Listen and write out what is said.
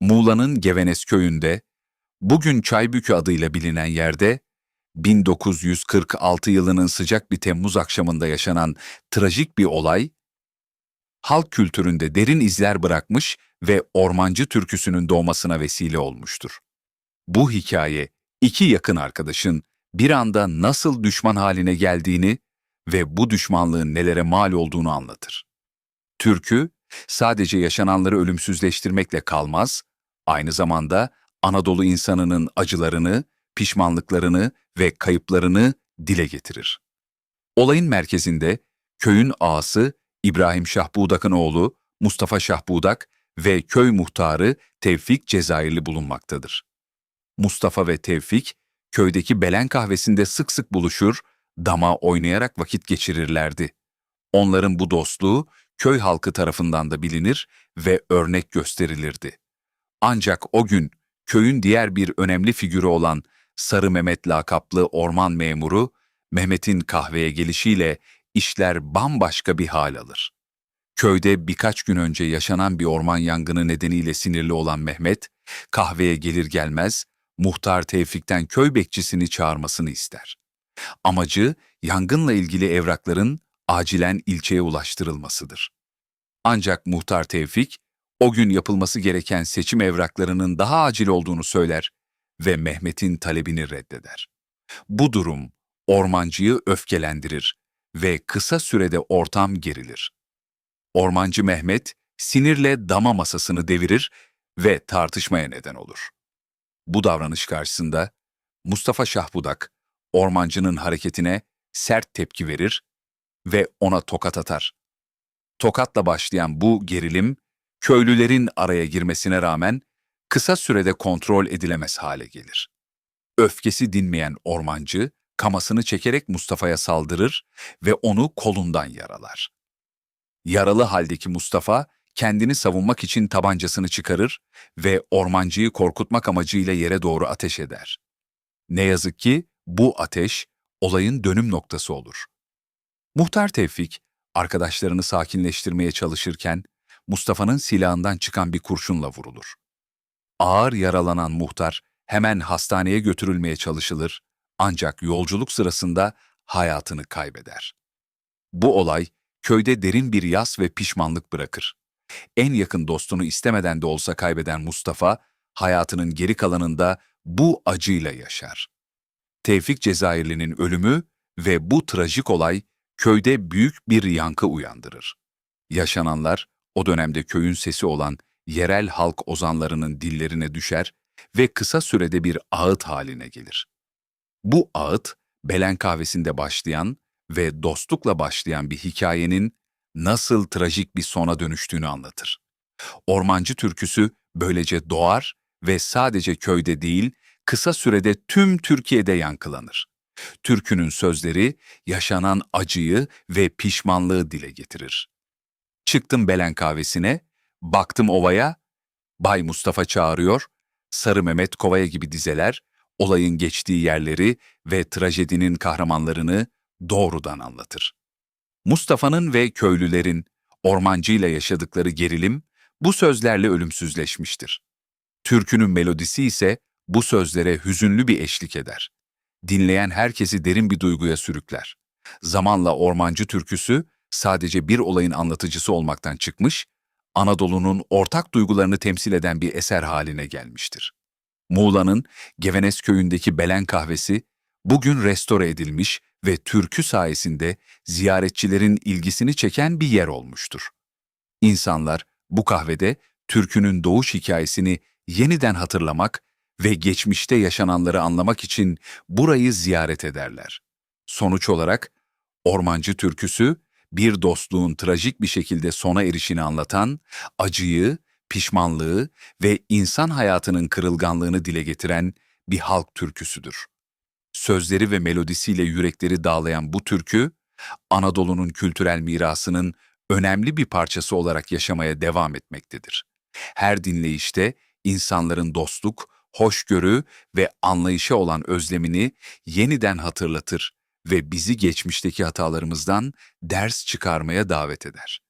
Muğla'nın Gevenes köyünde, bugün Çaybükü adıyla bilinen yerde, 1946 yılının sıcak bir Temmuz akşamında yaşanan trajik bir olay, halk kültüründe derin izler bırakmış ve ormancı türküsünün doğmasına vesile olmuştur. Bu hikaye, iki yakın arkadaşın bir anda nasıl düşman haline geldiğini ve bu düşmanlığın nelere mal olduğunu anlatır. Türkü, sadece yaşananları ölümsüzleştirmekle kalmaz, aynı zamanda Anadolu insanının acılarını, pişmanlıklarını ve kayıplarını dile getirir. Olayın merkezinde köyün ağası İbrahim Şahbudak'ın oğlu Mustafa Şahbudak ve köy muhtarı Tevfik Cezayirli bulunmaktadır. Mustafa ve Tevfik, köydeki Belen kahvesinde sık sık buluşur, dama oynayarak vakit geçirirlerdi. Onların bu dostluğu köy halkı tarafından da bilinir ve örnek gösterilirdi. Ancak o gün köyün diğer bir önemli figürü olan Sarı Mehmet lakaplı orman memuru, Mehmet'in kahveye gelişiyle işler bambaşka bir hal alır. Köyde birkaç gün önce yaşanan bir orman yangını nedeniyle sinirli olan Mehmet, kahveye gelir gelmez muhtar Tevfik'ten köy bekçisini çağırmasını ister. Amacı yangınla ilgili evrakların acilen ilçeye ulaştırılmasıdır. Ancak muhtar Tevfik, o gün yapılması gereken seçim evraklarının daha acil olduğunu söyler ve Mehmet'in talebini reddeder. Bu durum ormancıyı öfkelendirir ve kısa sürede ortam gerilir. Ormancı Mehmet sinirle dama masasını devirir ve tartışmaya neden olur. Bu davranış karşısında Mustafa Şahbudak, ormancının hareketine sert tepki verir ve ona tokat atar. Tokatla başlayan bu gerilim, köylülerin araya girmesine rağmen kısa sürede kontrol edilemez hale gelir. Öfkesi dinmeyen ormancı, kamasını çekerek Mustafa'ya saldırır ve onu kolundan yaralar. Yaralı haldeki Mustafa, kendini savunmak için tabancasını çıkarır ve ormancıyı korkutmak amacıyla yere doğru ateş eder. Ne yazık ki bu ateş olayın dönüm noktası olur. Muhtar Tevfik, arkadaşlarını sakinleştirmeye çalışırken Mustafa'nın silahından çıkan bir kurşunla vurulur. Ağır yaralanan muhtar hemen hastaneye götürülmeye çalışılır ancak yolculuk sırasında hayatını kaybeder. Bu olay köyde derin bir yas ve pişmanlık bırakır. En yakın dostunu istemeden de olsa kaybeden Mustafa, hayatının geri kalanında bu acıyla yaşar. Tevfik Cezayirli'nin ölümü ve bu trajik olay köyde büyük bir yankı uyandırır. Yaşananlar o dönemde köyün sesi olan yerel halk ozanlarının dillerine düşer ve kısa sürede bir ağıt haline gelir. Bu ağıt, Belen kahvesinde başlayan ve dostlukla başlayan bir hikayenin nasıl trajik bir sona dönüştüğünü anlatır. Ormancı türküsü böylece doğar ve sadece köyde değil, kısa sürede tüm Türkiye'de yankılanır. Türkünün sözleri yaşanan acıyı ve pişmanlığı dile getirir. Çıktım Belen kahvesine, baktım ovaya, Bay Mustafa çağırıyor, Sarı Mehmet Kovaya gibi dizeler, olayın geçtiği yerleri ve trajedinin kahramanlarını doğrudan anlatır. Mustafa'nın ve köylülerin ormancıyla yaşadıkları gerilim bu sözlerle ölümsüzleşmiştir. Türkünün melodisi ise bu sözlere hüzünlü bir eşlik eder. Dinleyen herkesi derin bir duyguya sürükler. Zamanla ormancı türküsü sadece bir olayın anlatıcısı olmaktan çıkmış, Anadolu'nun ortak duygularını temsil eden bir eser haline gelmiştir. Muğla'nın Gevenes köyündeki Belen kahvesi bugün restore edilmiş ve türkü sayesinde ziyaretçilerin ilgisini çeken bir yer olmuştur. İnsanlar bu kahvede türkünün doğuş hikayesini yeniden hatırlamak ve geçmişte yaşananları anlamak için burayı ziyaret ederler. Sonuç olarak Ormancı türküsü bir dostluğun trajik bir şekilde sona erişini anlatan, acıyı, pişmanlığı ve insan hayatının kırılganlığını dile getiren bir halk türküsüdür. Sözleri ve melodisiyle yürekleri dağlayan bu türkü, Anadolu'nun kültürel mirasının önemli bir parçası olarak yaşamaya devam etmektedir. Her dinleyişte insanların dostluk, hoşgörü ve anlayışa olan özlemini yeniden hatırlatır ve bizi geçmişteki hatalarımızdan ders çıkarmaya davet eder.